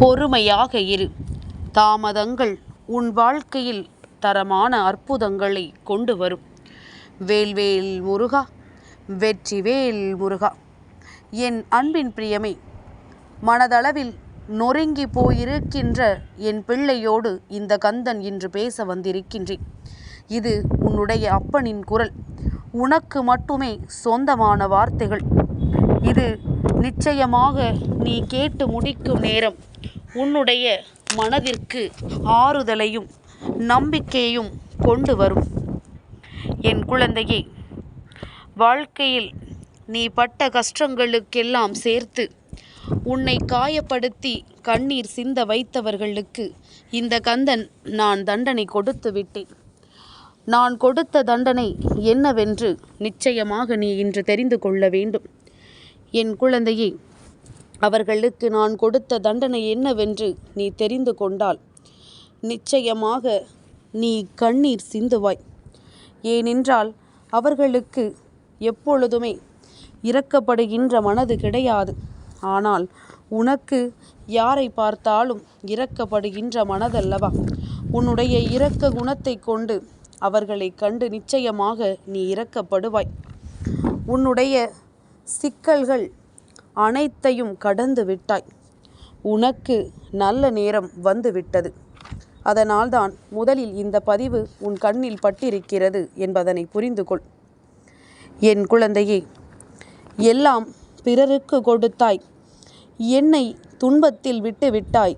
பொறுமையாக இரு. தாமதங்கள் உன் வாழ்க்கையில் தரமான அற்புதங்களை கொண்டு வரும். வேல்வேல் முருகா வெற்றிவேல் முருகா என் அன்பின் பிரியமே மனதளவில் நொறுங்கி போயிருக்கின்ற என் பிள்ளையோடு இந்த கந்தன் இன்று பேச வந்திருக்கின்றேன். இது உன்னுடைய அப்பனின் குரல். உனக்கு மட்டுமே சொந்தமான வார்த்தைகள். இது நிச்சயமாக நீ கேட்டு முடிக்கும் நேரம். உன்னுடைய மனதிற்கு ஆறுதலையும் நம்பிக்கையும் கொண்டு வரும். என் குழந்தையே வாழ்க்கையில் நீ பட்ட கஷ்டங்களுக்கெல்லாம் சேர்த்து உன்னை காயப்படுத்தி கண்ணீர் சிந்த வைத்தவர்களுக்கு இந்த கந்தன் நான் தண்டனை கொடுத்து விட்டேன். நான் கொடுத்த தண்டனை என்னவென்று நிச்சயமாக நீ இன்று தெரிந்து கொள்ள வேண்டும். என் குழந்தையே அவர்களுக்கு நான் கொடுத்த தண்டனை என்னவென்று நீ தெரிந்து கொண்டால் நிச்சயமாக நீ கண்ணீர் சிந்துவாய். ஏனென்றால் அவர்களுக்கு எப்பொழுதுமே இறக்கப்படுகின்ற மனது கிடையாது. ஆனால் உனக்கு யாரை பார்த்தாலும் இறக்கப்படுகின்ற மனதல்லவா? உன்னுடைய இரக்க குணத்தை கொண்டு அவர்களை கண்டு நிச்சயமாக நீ இறக்கப்படுவாய் உன்னுடைய சிக்கல்கள் அனைத்தையும் கடந்து விட்டாய். உனக்கு நல்ல நேரம் வந்து விட்டது. அதனால்தான் முதலில் இந்த பதிவு உன் கண்ணில் பட்டிருக்கிறது என்பதனை புரிந்து கொள். என் குழந்தையே எல்லாம் பிறருக்கு கொடுத்தாய். என்னை துன்பத்தில் விட்டு விட்டாய்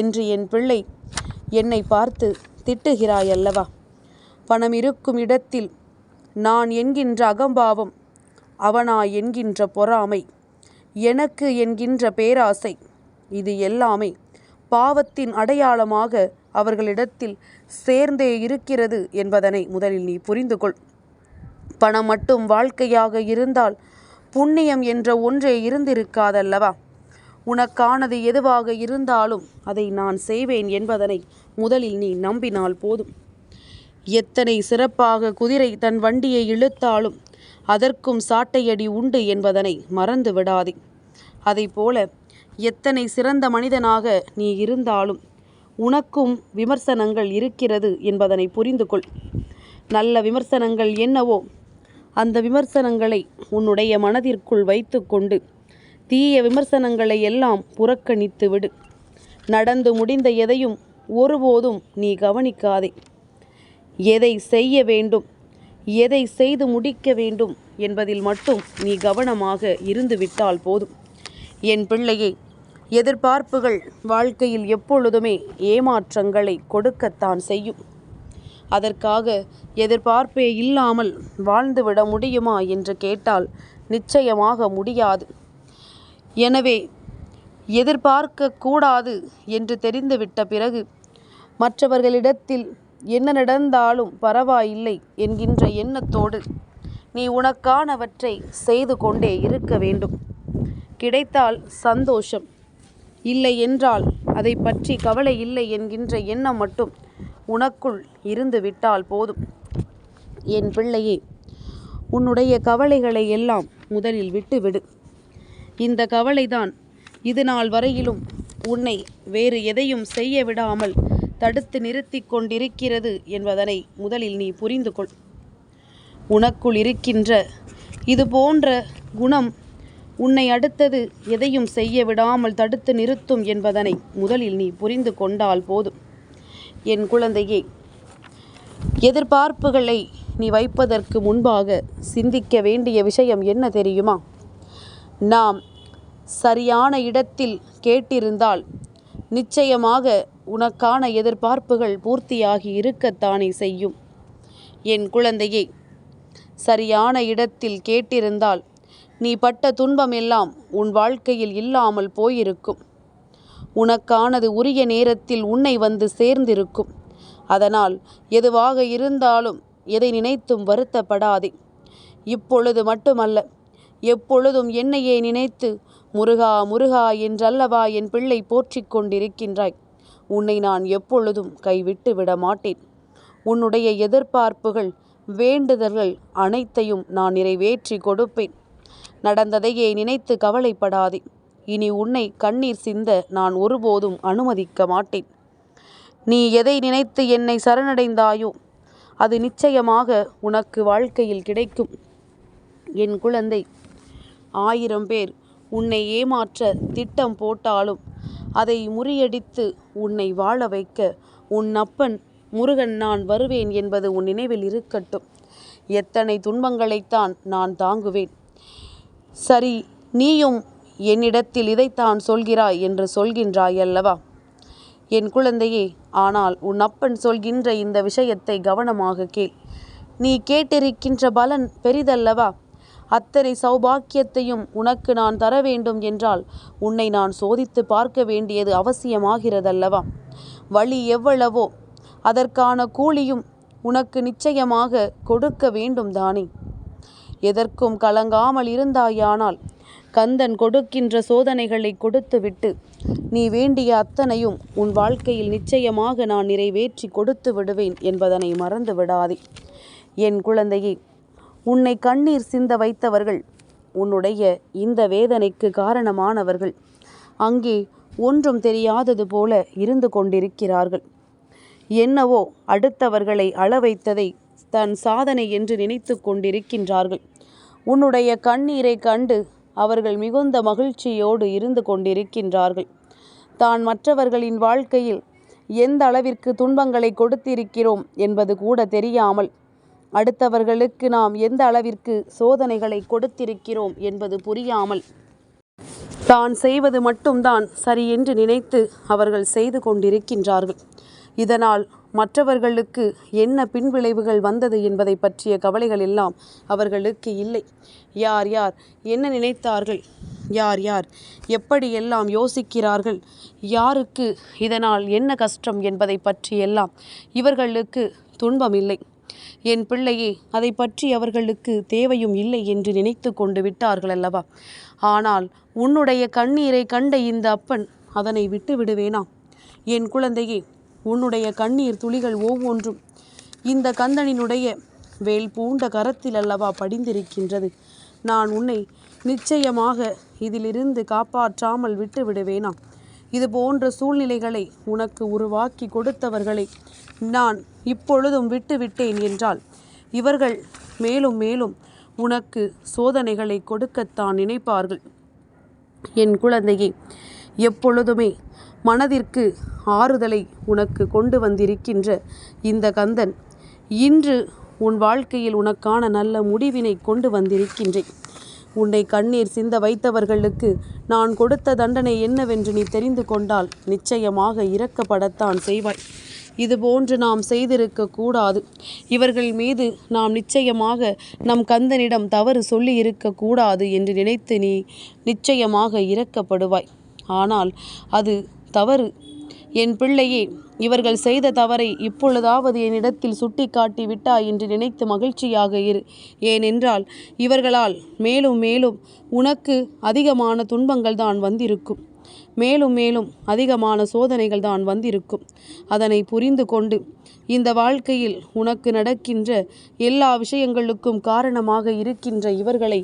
என்று என் பிள்ளை என்னை பார்த்து திட்டுகிறாய் அல்லவா பணம் இருக்கும் இடத்தில் நான் என்கின்ற அகம்பாவம் அவனா என்கின்ற பொறாமை எனக்கு என்கின்ற பேராசை. இது எல்லாமே பாவத்தின் அடையாளமாக அவர்களிடத்தில் சேர்ந்தே இருக்கிறது என்பதனை முதலில் நீ புரிந்து கொள் பணம் மட்டும் வாழ்க்கையாக இருந்தால் புண்ணியம் என்ற ஒன்றே இருந்திருக்காதல்லவா? உனக்கானது எதுவாக இருந்தாலும் அதை நான் செய்வேன் என்பதனை முதலில் நீ நம்பினால் போதும். எத்தனை சிறப்பாக குதிரை தன் வண்டியை இழுத்தாலும் அதற்கும் சாட்டையடி உண்டு என்பதனை மறந்து விடாதே போல எத்தனை சிறந்த மனிதனாக நீ இருந்தாலும் உனக்கும் விமர்சனங்கள் இருக்கிறது என்பதனை புரிந்து கொள் நல்ல விமர்சனங்கள் என்னவோ அந்த விமர்சனங்களை உன்னுடைய மனதிற்குள் வைத்துக்கொண்டு தீய விமர்சனங்களை எல்லாம் புறக்கணித்து விடு நடந்து முடிந்த எதையும் ஒருபோதும் நீ கவனிக்காதே. எதை செய்ய வேண்டும்? எதை செய்து முடிக்க வேண்டும் என்பதில் மட்டும் நீ கவனமாக இருந்துவிட்டால் போதும். என் பிள்ளையை எதிர்பார்ப்புகள் வாழ்க்கையில் எப்பொழுதுமே ஏமாற்றங்களை கொடுக்கத்தான் செய்யும். அதற்காக எதிர்பார்ப்பே இல்லாமல் வாழ்ந்துவிட முடியுமா என்று கேட்டால் நிச்சயமாக முடியாது. எனவே எதிர்பார்க்க கூடாது என்று தெரிந்துவிட்ட பிறகு மற்றவர்களிடத்தில் என்ன நடந்தாலும் பரவாயில்லை என்கின்ற எண்ணத்தோடு நீ உனக்கானவற்றை செய்து கொண்டே இருக்க வேண்டும். கிடைத்தால் சந்தோஷம். இல்லை என்றால் அதை பற்றி கவலை இல்லை என்கின்ற எண்ணம் மட்டும் உனக்குள் இருந்து விட்டால் போதும். என் பிள்ளையே உன்னுடைய கவலைகளை எல்லாம் முதலில் விட்டுவிடு. இந்த கவலைதான் இது நாள் வரையிலும் உன்னை வேறு எதையும் செய்ய விடாமல் தடுத்து நிறுத்தி கொண்டிருக்கிறது என்பதனை முதலில் நீ புரிந்து கொள் உனக்குள் இருக்கின்ற இது போன்ற குணம் உன்னை அடுத்தது எதையும் செய்ய விடாமல் தடுத்து நிறுத்தும் என்பதனை முதலில் நீ புரிந்து கொண்டால் போதும். என் குழந்தையே எதிர்பார்ப்புகளை நீ வைப்பதற்கு முன்பாக சிந்திக்க வேண்டிய விஷயம் என்ன தெரியுமா? நாம் சரியான இடத்தில் கேட்டிருந்தால் நிச்சயமாக உனக்கான எதிர்பார்ப்புகள் பூர்த்தியாகி இருக்கத்தானே செய்யும். என் குழந்தையே சரியான இடத்தில் கேட்டிருந்தால் நீ பட்ட துன்பம் எல்லாம் உன் வாழ்க்கையில் இல்லாமல் போயிருக்கும். உனக்கானது உரிய நேரத்தில் உன்னை வந்து சேர்ந்திருக்கும். அதனால் எதுவாக இருந்தாலும் எதை நினைத்தும் வருத்தப்படாதே. இப்பொழுது மட்டுமல்ல எப்பொழுதும் என்னையே நினைத்து முருகா முருகா என்றல்லவா என் பிள்ளை போற்றிக் கொண்டிருக்கின்றாய். உன்னை நான் எப்பொழுதும் கைவிட்டு விட மாட்டேன் உன்னுடைய எதிர்பார்ப்புகள் வேண்டுதல்கள் அனைத்தையும் நான் நிறைவேற்றி கொடுப்பேன். நடந்ததையே நினைத்து கவலைப்படாதே. இனி உன்னை கண்ணீர் சிந்த நான் ஒருபோதும் அனுமதிக்க மாட்டேன். நீ எதை நினைத்து என்னை சரணடைந்தாயோ அது நிச்சயமாக உனக்கு வாழ்க்கையில் கிடைக்கும். என் குழந்தை ஆயிரம் பேர் உன்னை ஏமாற்ற திட்டம் போட்டாலும் அதை முறியடித்து உன்னை வாழ வைக்க உன் அப்பன் முருகன் நான் வருவேன் என்பது உன் நினைவில் இருக்கட்டும். எத்தனை துன்பங்களைத்தான் நான் தாங்குவேன். சரி நீயும் என்னிடத்தில் இதைத்தான் சொல்கிறாய் என்று சொல்கின்றாய் அல்லவா? என் குழந்தையே ஆனால் உன் அப்பன் சொல்கின்ற இந்த விஷயத்தை கவனமாக கேள். நீ கேட்டிருக்கின்ற பலன் பெரிதல்லவா? அத்தனை சௌபாக்கியத்தையும் உனக்கு நான் தர வேண்டும் என்றால் உன்னை நான் சோதித்து பார்க்க வேண்டியது அவசியமாகிறதல்லவா? வழி எவ்வளவோ அதற்கான கூலியும் உனக்கு நிச்சயமாக கொடுக்க வேண்டும் தானே? எதற்கும் கலங்காமல் இருந்தாயானால் கந்தன் கொடுக்கின்ற சோதனைகளை கொடுத்துவிட்டு நீ வேண்டிய அத்தனையும் உன் வாழ்க்கையில் நிச்சயமாக நான் நிறைவேற்றி கொடுத்து விடுவேன் என்பதனை மறந்து விடாதே என் குழந்தையே உன்னை கண்ணீர் சிந்த வைத்தவர்கள் உன்னுடைய இந்த வேதனைக்கு காரணமானவர்கள். அங்கே ஒன்றும் தெரியாதது போல இருந்து கொண்டிருக்கிறார்கள். என்னவோ அடுத்தவர்களை அளவைத்ததை தன் சாதனை என்று நினைத்து கொண்டிருக்கின்றார்கள். உன்னுடைய கண்ணீரை கண்டு அவர்கள் மிகுந்த மகிழ்ச்சியோடு இருந்து கொண்டிருக்கின்றார்கள். தான் மற்றவர்களின் வாழ்க்கையில் எந்த அளவிற்கு துன்பங்களை கொடுத்திருக்கிறோம் என்பது கூட தெரியாமல் அடுத்தவர்களுக்கு நாம் எந்த அளவிற்கு சோதனைகளை கொடுத்திருக்கிறோம் என்பது புரியாமல் தான் செய்வது மட்டும்தான் சரி என்று நினைத்து அவர்கள் செய்து கொண்டிருக்கின்றார்கள். இதனால் மற்றவர்களுக்கு என்ன பின்விளைவுகள் வந்தது என்பதை பற்றிய கவலைகள் எல்லாம் அவர்களுக்கு இல்லை. யார் யார் என்ன நினைத்தார்கள்? யார் யார் எப்படியெல்லாம் யோசிக்கிறார்கள்? யாருக்கு இதனால் என்ன கஷ்டம் என்பதை பற்றியெல்லாம் இவர்களுக்கு துன்பம் இல்லை என் பிள்ளையே அதை பற்றி அவர்களுக்கு தேவையும் இல்லை என்று நினைத்து கொண்டு விட்டார்கள் அல்லவா ஆனால் உன்னுடைய கண்ணீரை கண்ட இந்த அப்பன் அதனை விட்டு விடுவேனா? என் குழந்தையே உன்னுடைய கண்ணீர் துளிகள் ஒவ்வொன்றும் இந்த கந்தனினுடைய வேல் பூண்ட கரத்தில் அல்லவா படிந்திருக்கின்றது. நான் உன்னை நிச்சயமாக இதிலிருந்து காப்பாற்றாமல் விட்டு விடுவேனா? இது போன்ற சூழ்நிலைகளை உனக்கு உருவாக்கி கொடுத்தவர்களை நான் இப்பொழுதும் விட்டு விட்டேன் என்றால் இவர்கள் மேலும் மேலும் உனக்கு சோதனைகளை கொடுக்கத்தான் நினைப்பார்கள். என் குழந்தையே எப்பொழுதுமே மனதிற்கு ஆறுதலை உனக்கு கொண்டு வந்திருக்கின்ற இந்த கந்தன் இன்று உன் வாழ்க்கையில் உனக்கான நல்ல முடிவினை கொண்டு வந்திருக்கின்றேன். உன்னை கண்ணீர் சிந்த வைத்தவர்களுக்கு நான் கொடுத்த தண்டனை என்னவென்று நீ தெரிந்து கொண்டால் நிச்சயமாக இறக்கப்படத்தான் செய்வாய். இதுபோன்று நாம் செய்திருக்க கூடாது இவர்கள் மீது நாம் நிச்சயமாக நம் கந்தனிடம் தவறு சொல்லி இருக்கக்கூடாது என்று நினைத்து நீ நிச்சயமாக இறக்கப்படுவாய் ஆனால் அது தவறு. என் பிள்ளையே இவர்கள் செய்த தவறை இப்பொழுதாவது என்னிடத்தில் சுட்டி காட்டி விட்டாய் என்று நினைத்து மகிழ்ச்சியாக இரு. ஏனென்றால் இவர்களால் மேலும் மேலும் உனக்கு அதிகமான துன்பங்கள் தான் வந்திருக்கும். மேலும் மேலும் அதிகமான சோதனைகள் தான் வந்திருக்கும். அதனை புரிந்து கொண்டு இந்த வாழ்க்கையில் உனக்கு நடக்கின்ற எல்லா விஷயங்களுக்கும் காரணமாக இருக்கின்ற இவர்களை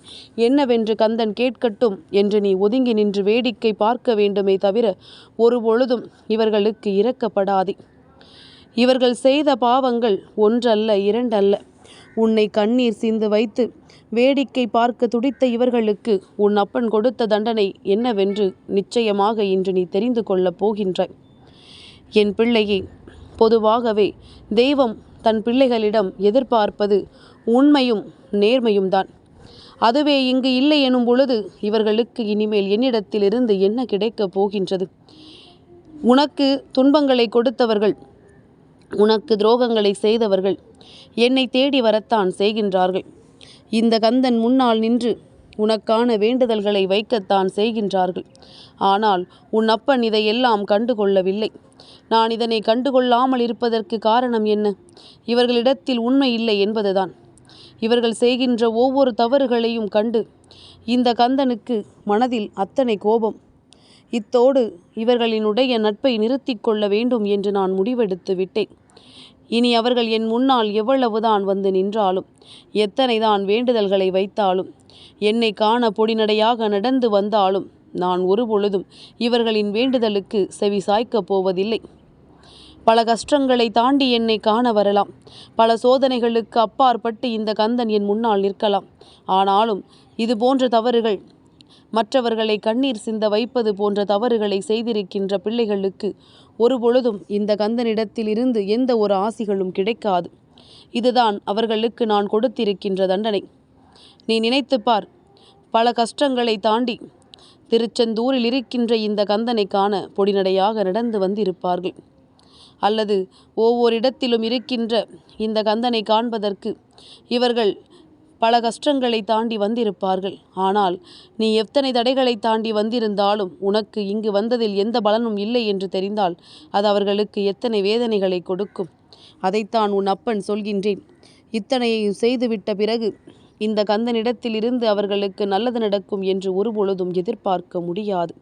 என்னவென்று கந்தன் கேட்கட்டும் என்று நீ ஒதுங்கி நின்று வேடிக்கை பார்க்க வேண்டுமே தவிர ஒரு பொழுதும் இவர்களுக்கு இறக்கப்படாதே இவர்கள் செய்த பாவங்கள் ஒன்றல்ல இரண்டல்ல. உன்னை கண்ணீர் சிந்து வைத்து வேடிக்கை பார்க்க துடித்த இவர்களுக்கு உன் அப்பன் கொடுத்த தண்டனை என்னவென்று நிச்சயமாக இன்று நீ தெரிந்து கொள்ளப் போகின்றாய் என் பிள்ளையே பொதுவாகவே தெய்வம் தன் பிள்ளைகளிடம் எதிர்பார்ப்பது உண்மையும் நேர்மையும் தான். அதுவே இங்கு இல்லை எனும் பொழுது இவர்களுக்கு இனிமேல் என்னிடத்திலிருந்து என்ன கிடைக்கப் போகின்றது? உனக்கு துன்பங்களை கொடுத்தவர்கள் உனக்கு துரோகங்களை செய்தவர்கள் என்னை தேடி வரத்தான் செய்கின்றார்கள். இந்த கந்தன் முன்னால் நின்று உனக்கான வேண்டுதல்களை வைக்கத்தான் செய்கின்றார்கள். ஆனால் உன் அப்பன் இதையெல்லாம் கண்டுகொள்ளவில்லை. நான் இதனை கண்டுகொள்ளாமல் இருப்பதற்கு காரணம் என்ன? இவர்களிடத்தில் உண்மை இல்லை என்பதுதான். இவர்கள் செய்கின்ற ஒவ்வொரு தவறுகளையும் கண்டு இந்த கந்தனுக்கு மனதில் அத்தனை கோபம். இத்தோடு இவர்களினுடைய நட்பை நிறுத்திக் கொள்ள வேண்டும் என்று நான் முடிவெடுத்து விட்டேன். இனி அவர்கள் என் முன்னால் எவ்வளவுதான் வந்து நின்றாலும் எத்தனைதான் வேண்டுதல்களை வைத்தாலும் என்னை காண பொடிநடையாக நடந்து வந்தாலும் நான் ஒருபொழுதும் இவர்களின் வேண்டுதலுக்கு செவி சாய்க்கப் போவதில்லை. பல கஷ்டங்களை தாண்டி என்னை காண வரலாம். பல சோதனைகளுக்கு அப்பாற்பட்டு இந்த கந்தன் என் முன்னால் நிற்கலாம். ஆனாலும் இது போன்ற தவறுகள் மற்றவர்களை கண்ணீர் சிந்த வைப்பது போன்ற தவறுகளை செய்திருக்கின்ற பிள்ளைகளுக்கு ஒருபொழுதும் இந்த கந்தனிடத்தில் இருந்து எந்த ஒரு ஆசிகளும் கிடைக்காது. இதுதான் அவர்களுக்கு நான் கொடுத்திருக்கின்ற தண்டனை. நீ நினைத்துப் பார் பல கஷ்டங்களை தாண்டி திருச்செந்தூரில் இருக்கின்ற இந்த கந்தனை காண பொடிநடையாக நடந்து வந்திருப்பார்கள். அல்லது ஒவ்வொரு இடத்திலும் இருக்கின்ற இந்த கந்தனை காண்பதற்கு இவர்கள் பல கஷ்டங்களை தாண்டி வந்திருப்பார்கள். ஆனால் நீ எத்தனை தடைகளை தாண்டி வந்திருந்தாலும் உனக்கு இங்கு வந்ததில் எந்த பலனும் இல்லை என்று தெரிந்தால் அது அவர்களுக்கு எத்தனை வேதனைகளை கொடுக்கும். அதைத்தான் உன் அப்பன் சொல்கின்றேன். இத்தனையையும் செய்துவிட்ட பிறகு இந்த கந்தனிடத்தில் இருந்து அவர்களுக்கு நல்லது நடக்கும் என்று ஒருபொழுதும் எதிர்பார்க்க முடியாது.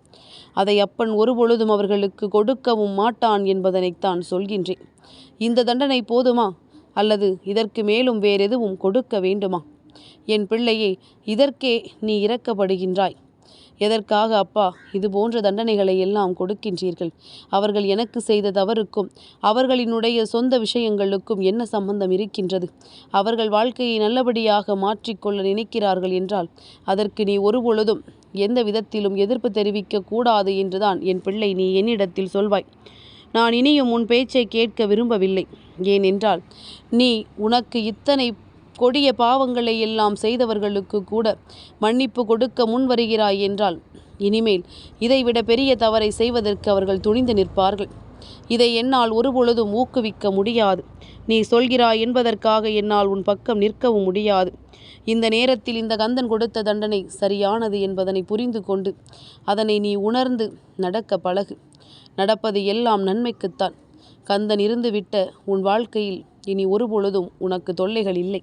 அதை அப்பன் ஒருபொழுதும் அவர்களுக்கு கொடுக்கவும் மாட்டான் என்பதனைத்தான் சொல்கின்றேன். இந்த தண்டனை போதுமா? அல்லது இதற்கு மேலும் வேறெதுவும் கொடுக்க வேண்டுமா? என் பிள்ளையே இதற்கே நீ இறக்கப்படுகின்றாய் எதற்காக அப்பா இது போன்ற தண்டனைகளை எல்லாம் கொடுக்கின்றீர்கள்? அவர்கள் எனக்கு செய்த தவறுக்கும் அவர்களினுடைய சொந்த விஷயங்களுக்கும் என்ன சம்பந்தம் இருக்கின்றது? அவர்கள் வாழ்க்கையை நல்லபடியாக மாற்றிக்கொள்ள நினைக்கிறார்கள் என்றால் அதற்கு நீ ஒருபொழுதும் எந்த விதத்திலும் எதிர்ப்பு தெரிவிக்க கூடாது என்றுதான் என் பிள்ளை நீ என்னிடத்தில் சொல்வாய். நான் இனியும் உன் பேச்சை கேட்க விரும்பவில்லை. ஏனென்றால் நீ உனக்கு இத்தனை கொடிய பாவங்களை எல்லாம் செய்தவர்களுக்கு கூட மன்னிப்பு கொடுக்க முன் வருகிறாய் என்றால் இனிமேல் இதைவிட பெரிய தவறை செய்வதற்கு அவர்கள் துணிந்து நிற்பார்கள். இதை என்னால் ஒருபொழுதும் ஊக்குவிக்க முடியாது. நீ சொல்கிறாய் என்பதற்காக என்னால் உன் பக்கம் நிற்கவும் முடியாது. இந்த நேரத்தில் இந்த கந்தன் கொடுத்த தண்டனை சரியானது என்பதனை புரிந்து கொண்டு அதனை நீ உணர்ந்து நடக்க பழகு. நடப்பது எல்லாம் நன்மைக்குத்தான். கந்தன் இருந்துவிட்ட உன் வாழ்க்கையில் இனி ஒருபொழுதும் உனக்கு தொல்லைகள் இல்லை.